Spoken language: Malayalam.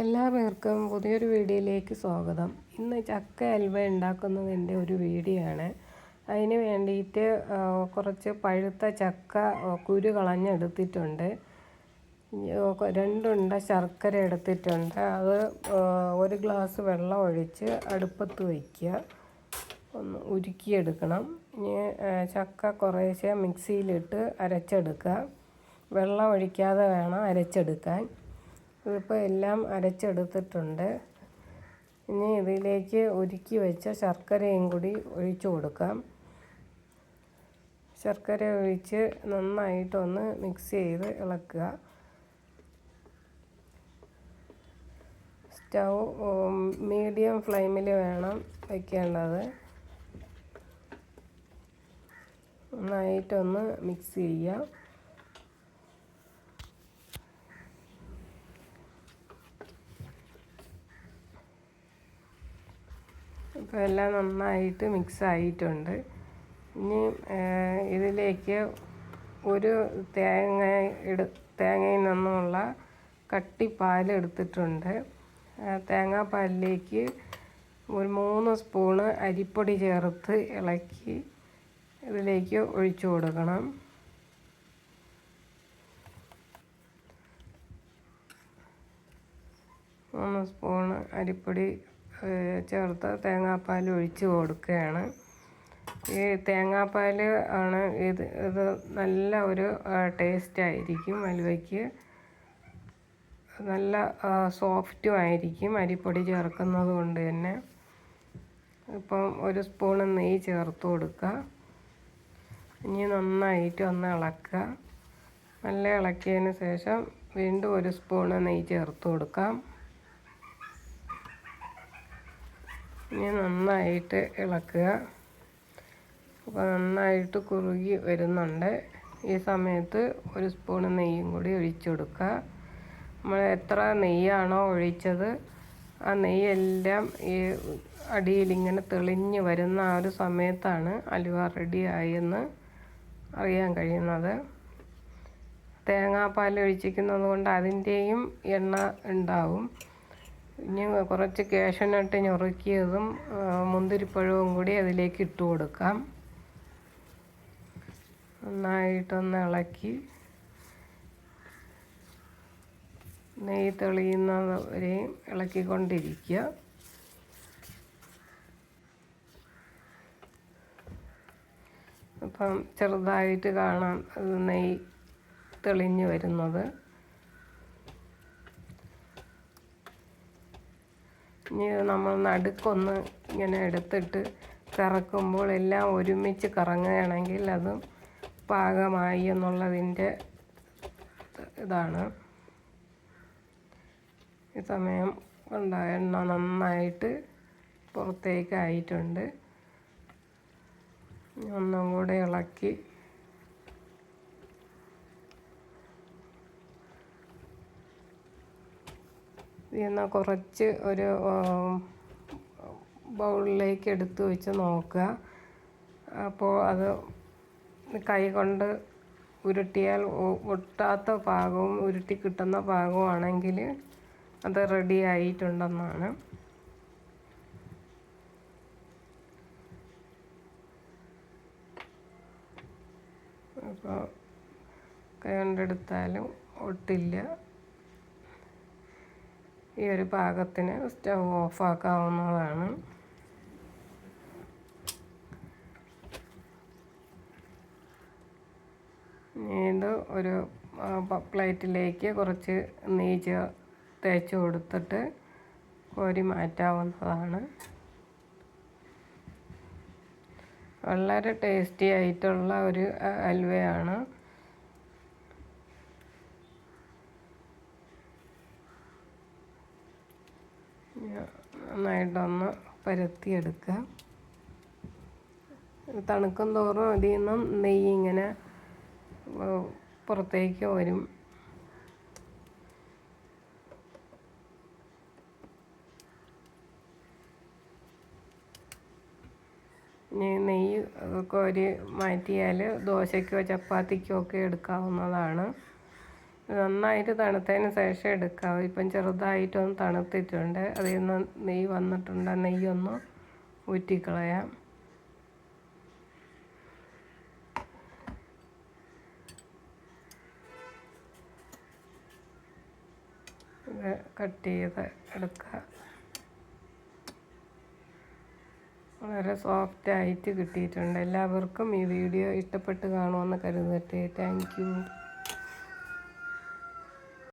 എല്ലാ പേർക്കും പുതിയൊരു വീഡിയോയിലേക്ക് സ്വാഗതം. ഇന്ന് ചക്ക അൽവ ഉണ്ടാക്കുന്നതിന്റെ ഒരു വീഡിയോ ആണ് അതിന് വേണ്ടിയിട്ട് കുറച്ച് പഴുത്ത ചക്ക കുരു കളഞ്ഞെടുത്തിട്ടുണ്ട്. രണ്ടുണ്ട ശർക്കര എടുത്തിട്ടുണ്ട്. അത് ഒരു ഗ്ലാസ് വെള്ളം ഒഴിച്ച് അടുപ്പത്ത് വയ്ക്കുക. ഒന്ന് ഉരുക്കിയെടുക്കണം. ഇനി ചക്ക കുറേശ്ശെ മിക്സിയിലിട്ട് അരച്ചെടുക്കുക. വെള്ളം ഒഴിക്കാതെ വേണം അരച്ചെടുക്കാൻ. ഇതിപ്പോൾ എല്ലാം അരച്ചെടുത്തിട്ടുണ്ട്. ഇനി ഇതിലേക്ക് ഉരുക്കി വെച്ച ശർക്കരയും കൂടി ഒഴിച്ചു കൊടുക്കാം. ശർക്കര ഒഴിച്ച് നന്നായിട്ടൊന്ന് മിക്സ് ചെയ്ത് ഇളക്കുക. സ്റ്റൗ മീഡിയം ഫ്ലെയിമിൽ വേണം വയ്ക്കേണ്ടത് നന്നായിട്ടൊന്ന് മിക്സ് ചെയ്യുക ഇപ്പോൾ എല്ലാം നന്നായിട്ട് മിക്സ് ആയിട്ടുണ്ട്. ഇനി ഇതിലേക്ക് ഒരു തേങ്ങ എടു തേങ്ങയിൽ നിന്നുള്ള പാൽ എടുത്തിട്ടുണ്ട്. തേങ്ങാപ്പാലിലേക്ക് ഒരു മൂന്ന് സ്പൂണ് അരിപ്പൊടി ചേർത്ത് ഇളക്കി ഇതിലേക്ക് ഒഴിച്ചു കൊടുക്കണം. മൂന്ന് സ്പൂണ് അരിപ്പൊടി ചേർത്ത് തേങ്ങാപ്പാൽ ഒഴിച്ച് കൊടുക്കുകയാണ്. ഈ തേങ്ങാപ്പാൽ ആണ് ഇത് ഇത് നല്ല ഒരു ടേസ്റ്റ് ആയിരിക്കും അലുവയ്ക്ക് നല്ല സോഫ്റ്റും ആയിരിക്കും അരിപ്പൊടി ചേർക്കുന്നത് കൊണ്ട് തന്നെ. ഇപ്പം ഒരു സ്പൂണ് നെയ്യ് ചേർത്ത് കൊടുക്കുക. ഇനി നന്നായിട്ട് ഒന്ന് ഇളക്കുക. നല്ല ഇളക്കിയതിന് ശേഷം വീണ്ടും ഒരു സ്പൂണ് നെയ്യ് ചേർത്ത് കൊടുക്കാം. ഇനി നന്നായിട്ട് ഇളക്കുക. അപ്പോൾ നന്നായിട്ട് കുറുകി വരുന്നുണ്ട്. ഈ സമയത്ത് ഒരു സ്പൂൺ നെയ്യും കൂടി ഒഴിച്ചു കൊടുക്കുക. നമ്മൾ എത്ര നെയ്യാണോ ഒഴിച്ചത് ആ നെയ്യെല്ലാം ഈ അടിയിലിങ്ങനെ തെളിഞ്ഞ് വരുന്ന ആ ഒരു സമയത്താണ് അലുവ റെഡി ആയെന്ന് അറിയാൻ കഴിയുന്നത്. തേങ്ങാപ്പാൽ ഒഴിച്ചിരിക്കുന്നത് കൊണ്ട് അതിന്റെയും എണ്ണ ഉണ്ടാവും. ഇനി കുറച്ച് കാഷ്യനട്ട് ഞുറുക്കിയതും മുന്തിരിപ്പഴവും കൂടി അതിലേക്ക് ഇട്ട് കൊടുക്കാം. നന്നായിട്ടൊന്ന് ഇളക്കി. നെയ്യ് തെളിയുന്നത് വരെയും ഇളക്കിക്കൊണ്ടിരിക്കുക. അപ്പം ചെറുതായിട്ട് കാണാം നെയ്യ് തെളിഞ്ഞു വരുന്നത്. ഇനി നമ്മൾ നടുക്കൊന്ന് ഇങ്ങനെ എടുത്തിട്ട് കറക്കുമ്പോൾ എല്ലാം ഒരുമിച്ച് കറങ്ങുകയാണെങ്കിൽ അത് പാകമായി എന്നുള്ളതിന്റെ ഇതാണ്. ഈ സമയം കൊണ്ട് എണ്ണ നന്നായിട്ട് പുറത്തേക്കായിട്ടുണ്ട്. ഒന്നും കൂടെ ഇളക്കി ഇതിൽ കുറച്ച് ഒരു ബൗളിലേക്ക് എടുത്ത് വെച്ച് നോക്കുക. അപ്പോൾ അത് കൈ കൊണ്ട് ഉരുട്ടിയാൽ ഒട്ടാത്ത ഭാഗവും ഉരുട്ടി കിട്ടുന്ന പാകമാണെങ്കിൽ അത് റെഡി ആയിട്ടുണ്ടെന്നാണ്. അപ്പോൾ കൈ കൊണ്ടെടുത്താലും ഒട്ടില്ല. ഈ ഒരു പാകത്തിന് സ്റ്റൗ ഓഫാക്കാവുന്നതാണ്. ഇത് ഒരു പ്ലേറ്റിലേക്ക് കുറച്ച് നെയ്യ് ചേ- തേച്ച് കൊടുത്തിട്ട് കോരി മാറ്റാവുന്നതാണ്. വളരെ ടേസ്റ്റി ആയിട്ടുള്ള ഒരു അൽവയാണ്. നന്നായിട്ടൊന്ന് പരത്തിയെടുക്കുക. തണുക്കും തോറും അതിൽ നിന്നും നെയ്യ് ഇങ്ങനെ പുറത്തേക്ക് വരും. നെയ്യ് കോരി മാറ്റിയാൽ ദോശയ്ക്കോ ചപ്പാത്തിക്കോ ഒക്കെ എടുക്കാവുന്നതാണ്. നന്നായിട്ട് തണുത്തതിന് ശേഷം എടുക്കാം ഇപ്പം ചെറുതായിട്ടൊന്ന് തണുത്തിട്ടുണ്ട്. അതിൽ നിന്ന് നെയ്യ് വന്നിട്ടുണ്ട്. നെയ്യൊന്ന് ഊറ്റിക്കളയാം. ഇത് കട്ട് ചെയ്ത് എടുക്കുക വളരെ സോഫ്റ്റായിട്ട് കിട്ടിയിട്ടുണ്ട്. എല്ലാവർക്കും ഈ വീഡിയോ ഇഷ്ടപ്പെട്ട് കാണുമെന്ന് കരുതട്ടെ. താങ്ക്